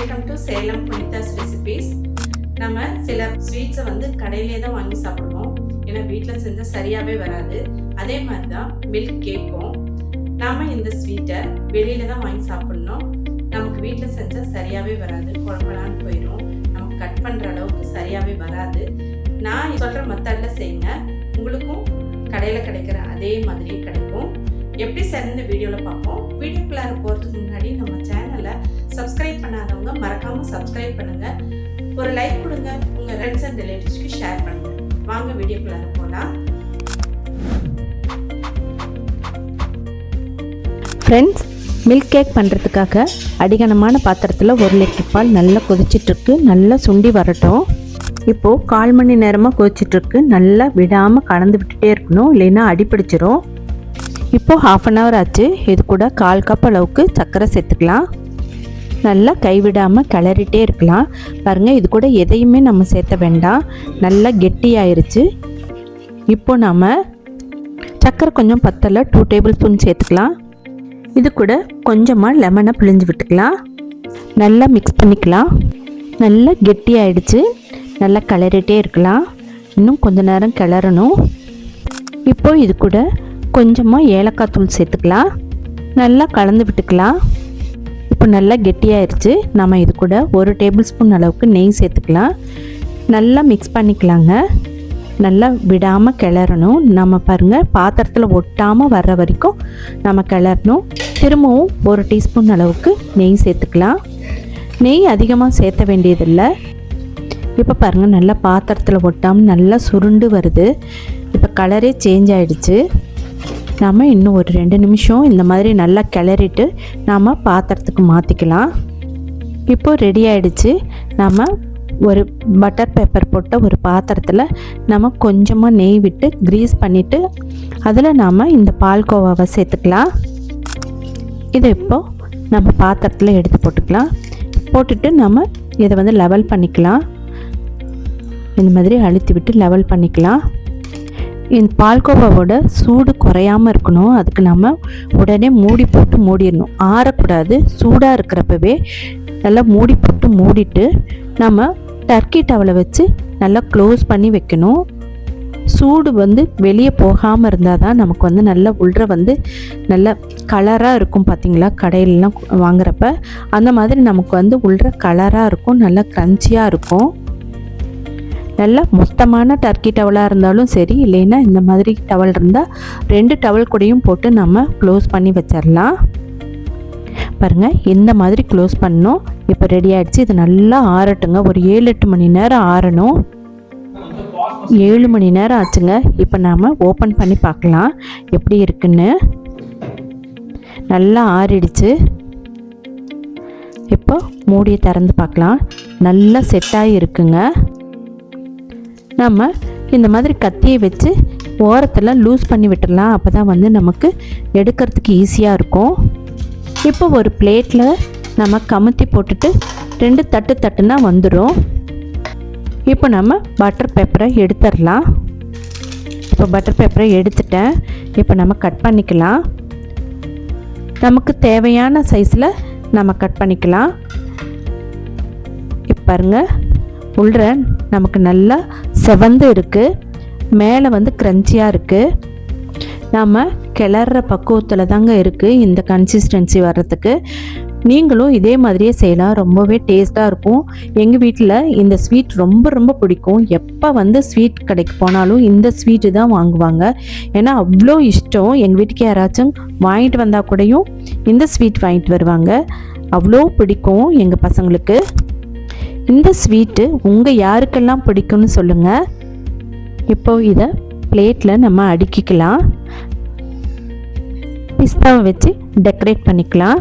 Welcome to Salem Punitha's recipes நம்ம சில ஸ்வீட்ஸை வந்து கடையிலே தான் வாங்கி சாப்பிடுவோம். ஏன்னா வீட்டில் செஞ்சால் சரியாகவே வராது. அதே மாதிரி தான் மில்க் கேக்கும். நாம இந்த ஸ்வீட்டை வெளியில தான் வாங்கி சாப்பிடணும். நமக்கு வீட்டில் செஞ்சால் சரியாகவே வராது. குழம்பலான்னு போயிடும் நமக்கு கட் பண்ணுற அளவுக்கு சரியாகவே வராது. நான் சொல்கிற மெத்தடில் செய்யுங்க உங்களுக்கும் கடையில் கிடைக்கிற அதே மாதிரியே கிடைக்கும். எப்படி சேர்ந்து வீடியோவில் பார்ப்போம்? வீடியோக்குள்ளார போகிறதுக்கு சப்ஸ்கிரைப் பண்ணாதவங்க சப்ஸ்கிரைப் பண்ணுங்க. ஒரு லைக் கொடுங்க. உங்க ஃப்ரெண்ட்ஸ் அண்ட் ரிலேட்டிவ்ஸ்க்கு ஷேர் பண்ணுங்க. வாங்க வீடியோக்குள்ள போகலாம் ஃப்ரெண்ட்ஸ் மில்க் கேக் பண்ணுறதுக்காக அடிகனமான பாத்திரத்தில் ஒரு லிட்டர் பால் நல்லா கொதிச்சிட்ருக்கு. நல்லா சுண்டி வரட்டும். இப்போது கால் மணி நேரமாக கொதிச்சிட்ருக்கு. நல்லா விடாமல் கலந்து விட்டுட்டே இருக்கணும். இல்லைன்னா அடிப்பிடிச்சிரும் இப்போது ஹாஃப் அன் ஹவர் ஆச்சு. இது கூட கால் கப் அளவுக்கு சர்க்கரை சேர்த்துக்கலாம். நல்லா கைவிடாமல் கிளறிட்டே இருக்கலாம். பாருங்கள் இது கூட எதையுமே நம்ம சேர்த்த வேண்டாம். நல்லா கெட்டியாயிருச்சு. இப்போ நாம் சக்கரை கொஞ்சம் பத்தலை டூ டேபிள் ஸ்பூன் சேர்த்துக்கலாம். இது கூட கொஞ்சமாக லெமனை பிழிஞ்சு விட்டுக்கலாம். நல்லா மிக்ஸ் பண்ணிக்கலாம். நல்லா கெட்டியாயிடுச்சு. நல்லா கிளறிட்டே இருக்கலாம். இன்னும் கொஞ்ச நேரம் கிளறணும். இப்போ இது கூட கொஞ்சமாக ஏலக்காய் தூள் சேர்த்துக்கலாம். நல்லா கலந்து விட்டுக்கலாம். இப்போ நல்லா கெட்டியாயிருச்சு. நம்ம இது கூட ஒரு டேபிள் ஸ்பூன் அளவுக்கு நெய் சேர்த்துக்கலாம். நல்லா மிக்ஸ் பண்ணிக்கலாங்க. நல்லா விடாமல் கிளறணும். நம்ம பாருங்கள் பாத்திரத்தில் ஒட்டாமல் வர்ற வரைக்கும் நம்ம கிளறணும். திரும்பவும் ஒரு டீஸ்பூன் அளவுக்கு நெய் சேர்த்துக்கலாம். நெய் அதிகமாக சேர்த்த வேண்டியதில்லை. இப்போ பாருங்கள் நல்லா பாத்திரத்தில் ஒட்டாமல் நல்லா சுருண்டு வருது. இப்போ கலரே சேஞ்ச் ஆகிடுச்சு நாம் இன்னும் ஒரு ரெண்டு நிமிஷம் இந்த மாதிரி நல்லா கிளறிட்டு நாம் பாத்திரத்துக்கு மாற்றிக்கலாம் இப்போது ரெடி ஆகிடுச்சு நாம் ஒரு பட்டர் பேப்பர் போட்ட ஒரு பாத்திரத்தில் நம்ம கொஞ்சமாக நெய் விட்டு க்ரீஸ் பண்ணிவிட்டு அதில் நாம் இந்த பால்கோவாவை சேர்த்துக்கலாம். இதை இப்போது நம்ம பாத்திரத்தில் எடுத்து போட்டுக்கலாம். போட்டுட்டு நம்ம இதை வந்து லெவல் பண்ணிக்கலாம். இந்த மாதிரி அழுத்தி விட்டு லெவல் பண்ணிக்கலாம். இந்த பால்கோவாவோட சூடு குறையாமல் இருக்கணும். அதுக்கு நம்ம உடனே மூடி போட்டு மூடிடணும். ஆறக்கூடாது. சூடாக இருக்கிறப்பவே நல்லா மூடி போட்டு மூடிட்டு நம்ம டர்க்கி டவலை வச்சு நல்லா க்ளோஸ் பண்ணி வைக்கணும். சூடு வந்து வெளியே போகாமல் இருந்தால் தான் நமக்கு வந்து நல்லா உள்ள வந்து நல்ல கலராக இருக்கும் பார்த்திங்களா கடையிலலாம் வாங்குறப்ப அந்த மாதிரி நமக்கு வந்து உள்ள கலராக இருக்கும். நல்லா க்ரன்ச்சியாக இருக்கும். நல்லா மொத்தமான டர்க்கி டவலாக இருந்தாலும் சரி இல்லைன்னா இந்த மாதிரி டவல் இருந்தால் ரெண்டு டவல் கூடயும் போட்டு நம்ம க்ளோஸ் பண்ணி வச்சிடலாம் பாருங்கள் இந்த மாதிரி க்ளோஸ் பண்ணோம் இப்போ ரெடி ஆகிடுச்சு இது நல்லா ஆறட்டுங்க. ஒரு ஏழு எட்டு மணி நேரம் ஆறணும். ஏழு மணி நேரம் ஆச்சுங்க. இப்போ நாம் ஓப்பன் பண்ணி பார்க்கலாம். எப்படி இருக்குன்னு. நல்லா ஆறிடுச்சு. இப்போ மூடியை திறந்து பார்க்கலாம். நல்லா செட்டாகி இருக்குங்க நம்ம இந்த மாதிரி கத்தியை வச்சு ஓரத்தில் லூஸ் பண்ணி விட்டுடலாம். அப்போ தான் வந்து நமக்கு எடுக்கிறதுக்கு ஈஸியாக இருக்கும். இப்போ ஒரு பிளேட்டில் நம்ம கமுத்தி போட்டுட்டு ரெண்டு தட்டு தட்டுனா வந்துடும் இப்போ நம்ம பட்டர் பேப்பரை எடுத்துடலாம். இப்போ பட்டர் பேப்பரை எடுத்துட்டேன். இப்போ நம்ம கட் பண்ணிக்கலாம். நமக்கு தேவையான சைஸில் நம்ம கட் பண்ணிக்கலாம். இப்போ பாருங்கள் உள்ள நமக்கு நல்லா செவந்து இருக்குது மேலே வந்து க்ரன்ச்சியாக இருக்குது நாம் கிளற பக்குவத்தில் தாங்க இருக்குது இந்த கன்சிஸ்டன்சி வர்றதுக்கு. நீங்களும் இதே மாதிரியே செய்யலாம். ரொம்பவே டேஸ்ட்டாக இருக்கும். எங்கள் வீட்டில் இந்த ஸ்வீட் ரொம்ப ரொம்ப பிடிக்கும். எப்போ வந்து ஸ்வீட் கடைக்கு போனாலும் இந்த ஸ்வீட்டு தான் வாங்குவாங்க. ஏன்னா அவ்வளோ இஷ்டம். எங்கள் வீட்டுக்கு யாராச்சும் வாங்கிட்டு வந்தால் கூடயும் இந்த ஸ்வீட் வாங்கிட்டு வருவாங்க. அவ்வளோ பிடிக்கும் எங்கள் பசங்களுக்கு. இந்த ஸ்வீட்டு உங்கள் யாருக்கெல்லாம் பிடிக்கும்னு சொல்லுங்கள் இப்போ இதை பிளேட்டில் நம்ம அடுக்கிக்கலாம். பிஸ்தாவை வச்சு டெக்கரேட் பண்ணிக்கலாம்.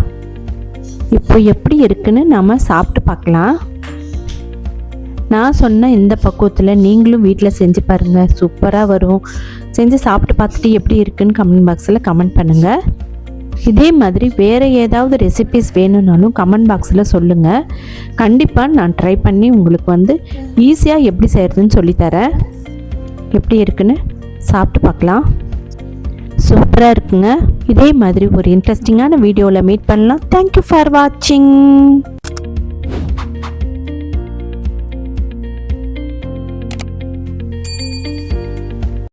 இப்போ எப்படி இருக்குன்னு நம்ம சாப்பிட்டு பார்க்கலாம். நான் சொன்ன இந்த பக்குவத்தில் நீங்களும் வீட்டில் செஞ்சு பாருங்கள் சூப்பராக வரும். செஞ்சு சாப்பிட்டு பார்த்துட்டு எப்படி இருக்குன்னு கமெண்ட் பாக்ஸில் கமெண்ட் பண்ணுங்கள் இதே மாதிரி வேறு ஏதாவது ரெசிபிஸ் வேணும்னாலும் கமெண்ட் பாக்ஸில் சொல்லுங்கள் கண்டிப்பாக நான் ட்ரை பண்ணி உங்களுக்கு வந்து ஈஸியாக எப்படி செய்கிறதுன்னு சொல்லித்தரேன். எப்படி இருக்குன்னு சாப்பிட்டு பார்க்கலாம். சூப்பராக இருக்குங்க. இதே மாதிரி ஒரு இன்ட்ரெஸ்டிங்கான வீடியோவில் மீட் பண்ணலாம். தேங்க்யூ ஃபார் வாட்சிங்